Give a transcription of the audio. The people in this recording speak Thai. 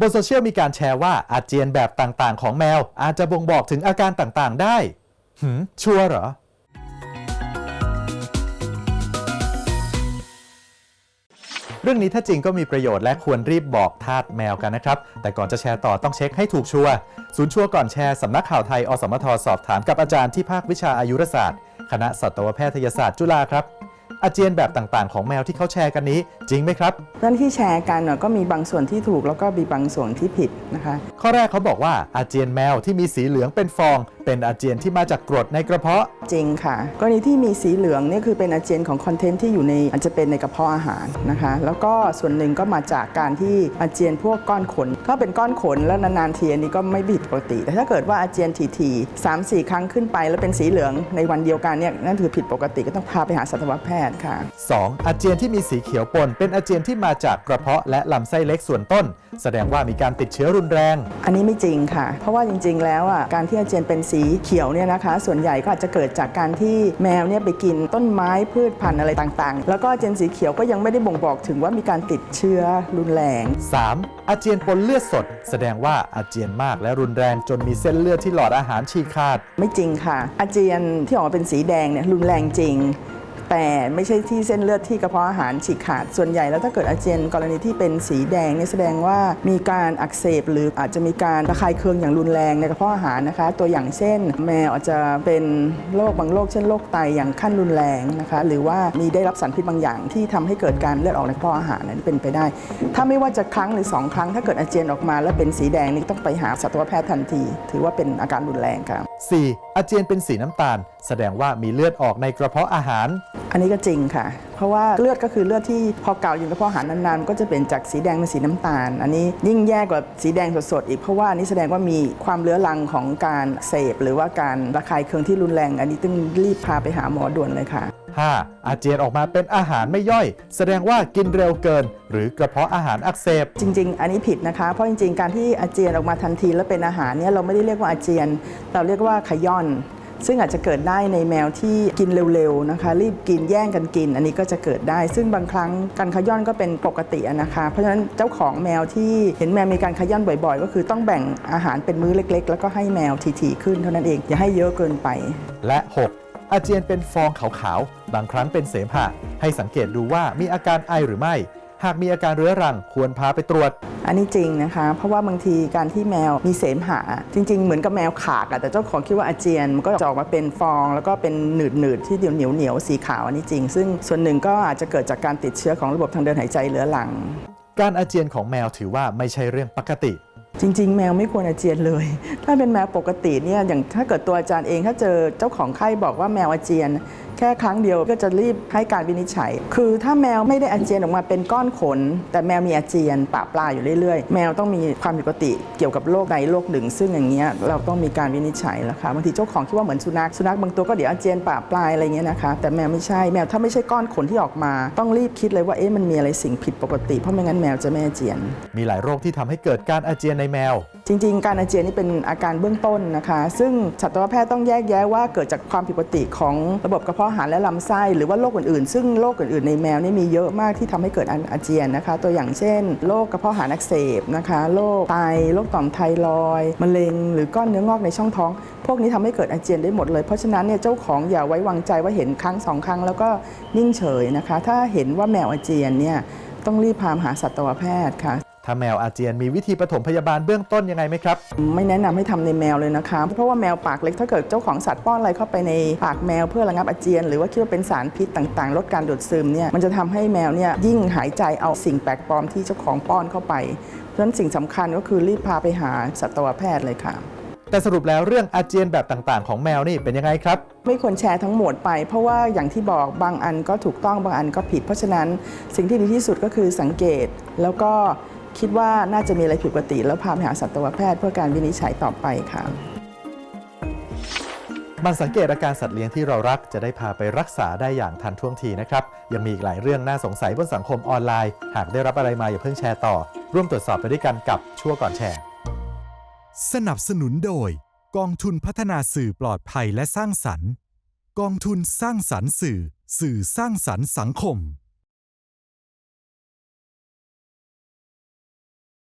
บนโซเชียลมีการแชร์ว่าอาเจียนแบบต่างๆ ของแมว อาจจะบ่งบอกถึงอาการต่างๆ ได้ หืม ชัวร์เหรอ เรื่องนี้ถ้าจริงก็มีประโยชน์และควรรีบบอกทาสแมวกันนะครับ แต่ก่อนจะแชร์ต่อต้องเช็คให้ถูกชัวร์ศูนย์ชัวร์ก่อนแชร์สำนักข่าวไทย อสมทสอบถามกับอาจารย์ที่ภาควิชาอายุรศาสตร์ คณะสัตวแพทยศาสตร์จุฬาครับ อาเจียนแบบต่างๆ ของแมวที่เขาแชร์กันนี้ จริงไหมครับ เรื่องที่แชร์กันน่ะก็มีบางส่วนที่ถูกแล้วก็มีบางส่วนที่ผิดนะคะข้อแรกเขาบอกว่าอาเจียนแมวที่มีสีเหลืองเป็นฟอง เป็นอาเจียนที่มาจากกรดในกระเพาะ จริงค่ะ กรณีที่มีสีเหลืองเนี่ยคือเป็นอาเจียนของคอนเทนต์ที่อยู่ในอาจจะเป็นในกระเพาะอาหารนะคะ แล้วก็ส่วนหนึ่งก็มาจากการที่อาเจียนพวกก้อนขนถ้าเป็นก้อนขนแล้วนานๆทีอันนี้ก็ไม่ผิดปกติ แต่ถ้าเกิดว่าอาเจียนทีๆสามสี่ครั้งขึ้นไป แล้วเป็นสีเหลืองในวันเดียวกันเนี่ยนั่นถือผิดปกติก็ต้องพาไปหาสัตวแพทย์ค่ะ 2. อาเจียนที่มีสีเขียวปนเป็นอาเจียนที่มาจากกระเพาะและลำไส้เล็กส่วนต้น แสดงว่ามีการติดเชื้อรุนแรงอันนี้ไม่จริงค่ะ เพราะว่าจริง ๆ แล้วอะการที่อาเจียนเป็นสีเขียวเนี่ยนะคะ ส่วนใหญ่ก็อาจจะเกิดจากการที่แมวเนี่ยไปกินต้นไม้พืชพันธุ์อะไรต่างๆ แล้วก็อาเจียนสีเขียวก็ยังไม่ได้บ่งบอกถึงว่ามีการติดเชื้อรุนแรง 3. อาเจียนปนเลือดสด แสดงว่าอาเจียนมากและรุนแรงจนมีเส้นเลือดที่หลอดอาหารฉีกขาด ไม่จริงค่ะ อาเจียนที่ออกมาเป็นสีแดงเนี่ยรุนแรงจริง แต่ไม่ใช่ที่เส้นเลือดที่กระเพาะอาหารฉีกขาด ส่วนใหญ่แล้วถ้าเกิดอาเจียนกรณีที่เป็นสีแดงเนี่ยแสดงว่ามีการอักเสบหรืออาจจะมีการระคายเคืองอย่างรุนแรงในกระเพาะอาหารนะคะ ตัวอย่างเช่น แมวอาจจะเป็นโรคบางโรคเช่นโรคไตอย่างขั้นรุนแรงนะคะหรือว่ามีได้รับสารพิษบางอย่างที่ทำให้เกิดการเลือดออกในกระเพาะอาหารนั้นเป็นไปได้ ถ้าไม่ว่าจะครั้งหรือสองครั้ง ถ้าเกิดอาเจียนออกมา แล้วเป็นสีแดงนี่ต้องไปหาสัตวแพทย์ทันที ถือว่าเป็นอาการรุนแรงค่ะ 4. อาเจียนเป็นสีน้ำตาล แสดงว่ามีเลือดออกในกระเพาะอาหาร อันนี้ก็จริงค่ะ เพราะว่าเลือดก็คือเลือดที่พอเก่าอยู่ในกระเพาะอาหารนานๆก็จะเป็นจากสีแดงเป็นสีน้ำตาล อันนี้ยิ่งแย่กว่าสีแดงสดๆอีกเพราะว่าอันนี้แสดงว่ามีความเลื้อรังของการเสพ หรือว่าการระคายเคืองที่รุนแรง อันนี้ต้องรีบพาไปหาหมอด่วนเลยค่ะ 5. อาเจียนออกมาเป็นอาหารไม่ย่อย แสดงว่ากินเร็วเกิน หรือกระเพาะอาหารอักเสบ จริง ๆ อันนี้ผิดนะคะ เพราะจริง ๆ การที่อาเจียนออกมาทันทีแล้วเป็นอาหารเนี่ยเราไม่ได้เรียกว่าอาเจียน เราเรียกว่าขย่อน ซึ่งอาจจะเกิดได้ในแมวที่กินเร็วๆนะคะรีบกินแย่งกันกิน อันนี้ก็จะเกิดได้ ซึ่งบางครั้งการขย่อนก็เป็นปกตินะคะเพราะฉะนั้นเจ้าของแมวที่เห็นแมวมีการขย่อนบ่อยๆ ก็คือต้องแบ่งอาหารเป็นมื้อเล็ก ๆ แล้วก็ให้แมวทีๆขึ้นเท่านั้นเองอย่าให้เยอะเกินไป และ 6. อาเจียนเป็นฟองขาวๆบางครั้งเป็นเสมหะให้สังเกตดูว่ามีอาการไอหรือไม่ หากมีอาการเรื้อรังควรพาไปตรวจ อันนี้จริงนะคะ เพราะว่าบางทีการที่แมวมีเสมหะจริง ๆ เหมือนกับแมวขากอะแต่เจ้าของคิดว่าอาเจียนมันก็จะออกมาเป็นฟอง แล้วก็เป็นหนืดหนืดๆที่เดียวเหนียวเหนียวๆสีขาวอันนี้จริง ซึ่งส่วนหนึ่งก็อาจจะเกิดจากการติดเชื้อของระบบทางเดินหายใจเรื้อรัง การอาเจียนของแมวถือว่าไม่ใช่เรื่องปกติ จริง ๆ แมวไม่ควรอาเจียนเลย ถ้าเป็นแมวปกติเนี่ยอย่างถ้าเกิดตัวอาจารย์เอง ถ้าเจอเจ้าของไข้บอกว่าแมวอาเจียน แค่ครั้งเดียวก็จะรีบให้การวินิจฉัย คือถ้าแมวไม่ได้อาเจียนออกมาเป็นก้อนขน แต่แมวมีอาเจียนปะปลายอยู่เรื่อยๆ แมวต้องมีความผิดปกติเกี่ยวกับโรคใดโรคหนึ่ง ซึ่งอย่างเงี้ยเราต้องมีการวินิจฉัยแล้วค่ะบางทีเจ้าของคิดว่าเหมือนสุนัขสุนัขบางตัวก็เดี๋ยวอาเจียนปะปลายอะไรเงี้ยนะคะแต่แมวไม่ใช่แมวถ้าไม่ใช่ก้อนขนที่ออกมา ต้องรีบคิดเลยว่าเอ๊ะมันมีอะไรสิ่งผิดปกติเพราะไม่งั้นแมวจะไม่อาเจียน มีหลายโรคที่ทำให้เกิดการอาเจียนในแมว จริง ๆ การอาเจียนนี่เป็นอาการเบื้องต้นนะคะ ซึ่งสัตวแพทย์ต้องแยกแยะว่าเกิดจากความผิดปกติของระบบกระเพาะอาหารและลำไส้หรือว่าโรคอื่นๆ ซึ่งโรคอื่นๆในแมวนี่มีเยอะมากที่ทำให้เกิดอาเจียนนะคะ ตัวอย่างเช่นโรคกระเพาะอาหารอักเสบนะคะโรคไตโรคต่อมไทรอยมะเร็ง หรือก้อนเนื้องอกในช่องท้อง พวกนี้ทำให้เกิดอาเจียนได้หมดเลยเพราะฉะนั้นเนี่ยเจ้าของอย่าไว้วางใจว่าเห็นครั้งสองครั้งแล้วก็นิ่งเฉยนะคะ ถ้าเห็นว่าแมวอาเจียนเนี่ยต้องรีบพามาหาสัตวแพทย์ค่ะ ถ้าแมวอาเจียนมีวิธีปฐมพยาบาลเบื้องต้นยังไงไหมครับ ไม่แนะนำให้ทำในแมวเลยนะคะ เพราะว่าแมวปากเล็กถ้าเกิดเจ้าของสัตว์ป้อนอะไรเข้าไปในปากแมวเพื่อระงับอาเจียน หรือว่าคิดว่าเป็นสารพิษต่างๆ ลดการดูดซึมเนี่ยมันจะทำให้แมวเนี่ยยิ่งหายใจเอาสิ่งแปลกปลอมที่เจ้าของป้อนเข้าไปเพราะฉะนั้นสิ่งสำคัญก็คือรีบพาไปหาสัตวแพทย์เลยค่ะแต่สรุปแล้วเรื่องอาเจียนแบบต่างๆ ของแมวนี่เป็นยังไงครับ ไม่ควรแชร์ทั้งหมดไป เพราะว่าอย่างที่บอกบางอันก็ถูกต้องบางอันก็ผิด เพราะฉะนั้นสิ่งที่ดีที่สุดก็คือสังเกตแล้วก็ คิดว่าน่าจะมีอะไรผิดปกติ แล้วพาไปหาสัตวแพทย์เพื่อการวินิจฉัยต่อไปค่ะ มันสังเกตอาการสัตว์เลี้ยงที่เรารักจะได้พาไปรักษาได้อย่างทันท่วงทีนะครับ ยังมีอีกหลายเรื่องน่าสงสัยบนสังคมออนไลน์ หากได้รับอะไรมาอย่าเพิ่งแชร์ต่อ ร่วมตรวจสอบไปด้วยกันกับชั่วก่อนแชร์ สนับสนุนโดย กองทุนพัฒนาสื่อปลอดภัยและสร้างสรรค์ กองทุนสร้างสรรค์สื่อ สื่อสร้างสรรค์สังคม